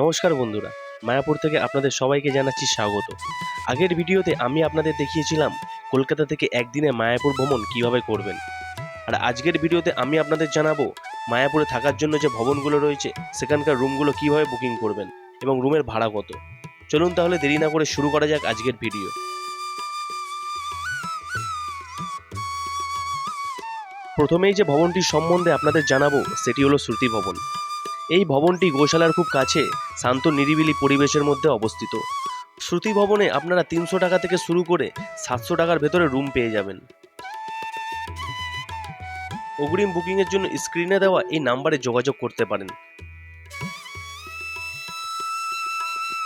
নমস্কার বন্ধুরা, মায়াপুর থেকে আপনাদের সবাইকে জানাচ্ছি স্বাগত। আগের ভিডিওতে আমি আপনাদের দেখিয়েছিলাম কলকাতা থেকে একদিনে মায়াপুর ভ্রমণ কীভাবে করবেন। আর আজকের ভিডিওতে আমি আপনাদের জানাব মায়াপুরে থাকার জন্য যে ভবনগুলো রয়েছে, সেখানকার রুমগুলো কীভাবে বুকিং করবেন এবং রুমের ভাড়া কত। চলুন তাহলে দেরি না করে শুরু করা যাক আজকের ভিডিও। প্রথমেই যে ভবনটির সম্বন্ধে আপনাদের জানাব, সেটি হলো শ্রুতি ভবন। এই ভবনটি গোশালার খুব কাছে, শান্ত নিরিবিলি পরিবেশের মধ্যে অবস্থিত। শ্রুতি ভবনে আপনারা তিনশো টাকা থেকে শুরু করে সাতশো টাকার ভেতরে রুম পেয়ে যাবেন। অগ্রিম বুকিংয়ের জন্য স্ক্রিনে দেওয়া এই নাম্বারে যোগাযোগ করতে পারেন।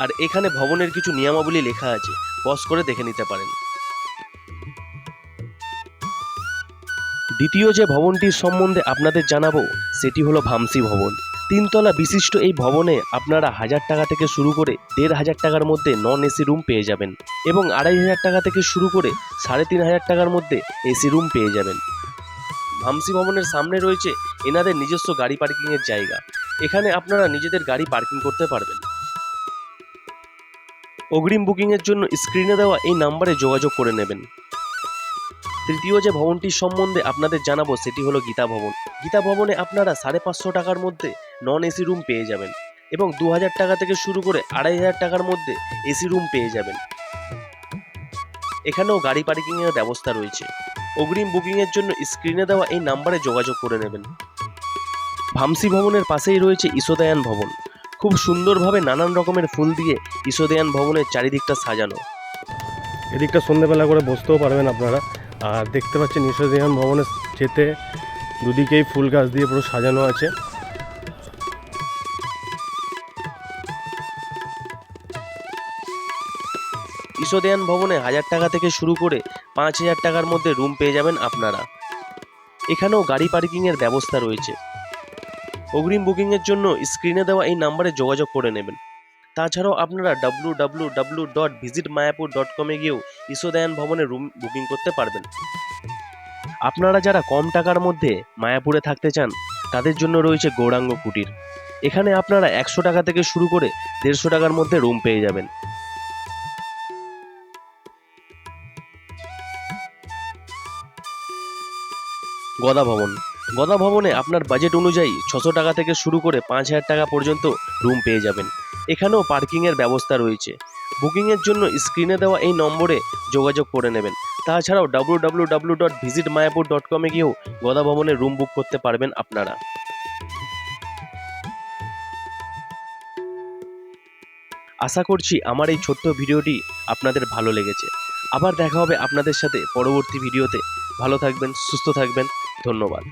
আর এখানে ভবনের কিছু নিয়মাবলী লেখা আছে পজ করে দেখে নিতে পারেন। দ্বিতীয় যে ভবনটির সম্বন্ধে আপনাদের জানাব, সেটি হলো ভামসি ভবন। তিনতলা বিশিষ্ট এই ভবনে আপনারা হাজার টাকা থেকে শুরু করে দেড় হাজার টাকার মধ্যে নন এসি রুম পেয়ে যাবেন এবং আড়াই হাজার টাকা থেকে শুরু করে সাড়ে তিন হাজার টাকার মধ্যে এসি রুম পেয়ে যাবেন। ভামসি ভবনের সামনে রয়েছে এনাদের নিজস্ব গাড়ি পার্কিংয়ের জায়গা। এখানে আপনারা নিজেদের গাড়ি পার্কিং করতে পারবেন। অগ্রিম বুকিংয়ের জন্য স্ক্রিনে দেওয়া এই নাম্বারে যোগাযোগ করে নেবেন। তৃতীয় যে ভবনটির সম্বন্ধে আপনাদের জানাব সেটি হলো গীতা ভবন। গীতা ভবনে আপনারা সাড়ে পাঁচশো টাকার মধ্যে নন এসি রুম পেয়ে যাবেন এবং দু হাজার টাকা থেকে শুরু করে আড়াই হাজার টাকার মধ্যে এসি রুম পেয়ে যাবেন। এখানেও গাড়ি পার্কিংয়ের ব্যবস্থা রয়েছে। অগ্রিম বুকিংয়ের জন্য স্ক্রিনে দেওয়া এই নাম্বারে যোগাযোগ করে নেবেন। ভামসি ভবনের পাশেই রয়েছে ঈশোদয়ান ভবন। খুব সুন্দরভাবে নানান রকমের ফুল দিয়ে ঈশোদয়ান ভবনের চারিদিকটা সাজানো। এদিকটা সন্ধ্যেবেলা করে বসতেও পারবেন আপনারা। আর দেখতে পাচ্ছেন ঈশ্বরদিহান ভবনে যেতে দুদিকেই ফুল গাছ দিয়ে পুরো সাজানো আছে। ঈশোদয়ান ভবনে হাজার টাকা থেকে শুরু করে পাঁচ হাজার টাকার মধ্যে রুম পেয়ে যাবেন আপনারা। এখানেও গাড়ি পার্কিংয়ের ব্যবস্থা রয়েছে। অগ্রিম বুকিংয়ের জন্য স্ক্রিনে দেওয়া এই নাম্বারে যোগাযোগ করে নেবেন। তাছাড়াও আপনারা W W W dot visit Mayapur dot কমে গিয়েও ঈশোদয়ান ভবনে রুম বুকিং করতে পারবেন। আপনারা যারা কম টাকার মধ্যে মায়াপুরে থাকতে চান, তাদের জন্য রয়েছে গৌরাঙ্গ কুটির। এখানে আপনারা একশো টাকা থেকে শুরু করে দেড়শো টাকার মধ্যে রুম পেয়ে যাবেন। গদা ভবন গদা ভবনে আপনার বাজেট অনুযায়ী ছশো টাকা থেকে শুরু করে পাঁচ হাজার টাকা পর্যন্ত রুম পেয়ে যাবেন। এখানেও পার্কিংয়ের ব্যবস্থা রয়েছে। বুকিংয়ের জন্য স্ক্রিনে দেওয়া এই নম্বরে যোগাযোগ করে নেবেন। তাছাড়াও W W W dot visit Mayapur dot কমে গিয়েও গদা ভবনে রুম বুক করতে পারবেন আপনারা। আশা করছি আমার এই ছোট্ট ভিডিওটি আপনাদের ভালো লেগেছে। আবার দেখা হবে আপনাদের সাথে পরবর্তী ভিডিওতে। ভালো থাকবেন সুস্থ থাকবেন ধন্যবাদ।